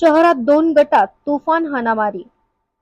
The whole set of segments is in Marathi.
शहरात दोन गटात तुफान हाणामारी.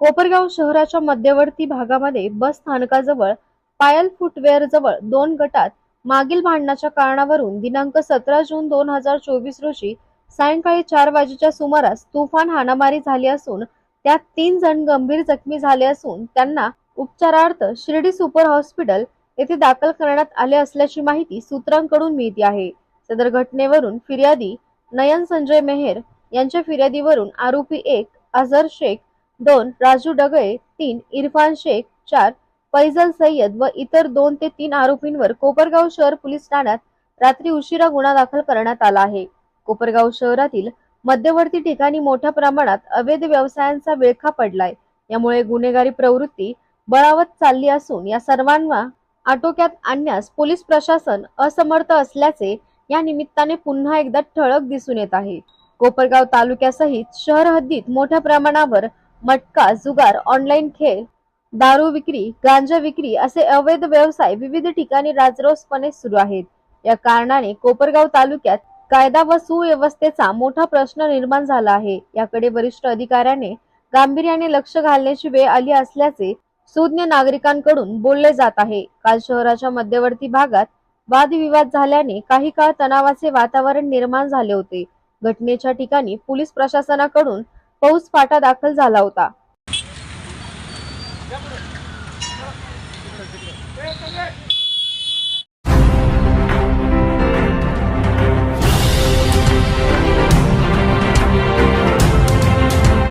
कोपरगाव शहराच्या मध्यवर्ती भागामध्ये बस स्थानकाजवळ पायल फुटवेअर जवळ दोन गटात मागील भांडणाच्या कारणावरून दिनांक सतरा जून दोन हजार चोवीस रोजी सायंकाळी चार वाजेच्या सुमारास तुफान हाणामारी झाली असून त्यात तीन जण गंभीर जखमी झाले असून त्यांना उपचारार्थ शिर्डी सुपर हॉस्पिटल येथे दाखल करण्यात आले असल्याची माहिती सूत्रांकडून मिळते आहे. सदर घटनेवरून फिर्यादी नयन संजय मेहेर यांच्या फिर्यादीवरून आरोपी एक अझर शेख दोन राजू डगळे तीन इरफान शेख चार फैजल सय्यद व इतर दोन ते तीन आरोपींवर कोपरगाव शहर पोलीस ठाण्यात रात्री उशिरा गुन्हा दाखल करण्यात आला आहे. कोपरगाव शहरातील मध्यवर्ती ठिकाणी मोठ्या प्रमाणात अवैध व्यवसायांचा विळखा पडलाय. यामुळे गुन्हेगारी प्रवृत्ती बळावत चालली असून या सर्वांना आटोक्यात आणण्यास पोलीस प्रशासन असमर्थ असल्याचे या निमित्ताने पुन्हा एकदा ठळक दिसून येत आहे. कोपरगाव तालुक्यासहित शहर हद्दीत मोठ्या प्रमाणावर मटका जुगार ऑनलाईन खेळ दारू विक्री गांजा विक्री असे अवैध व्यवसाय विविध ठिकाणी राजरोसपणे सुरू आहेत. या कारणाने कोपरगाव तालुक्यात कायदा व सुव्यवस्थेचा मोठा प्रश्न निर्माण झाला आहे. याकडे वरिष्ठ अधिकाऱ्याने गांभीर्याने लक्ष घालण्याची वेळ आली असल्याचे सुज्ञ नागरिकांकडून बोलले जात आहे. काल शहराच्या मध्यवर्ती भागात वादविवाद झाल्याने काही काळ तणावाचे वातावरण निर्माण झाले होते. घटनेच्या ठिकाणी पोलीस प्रशासनाकडून पाऊस फाटा दाखल झाला होता.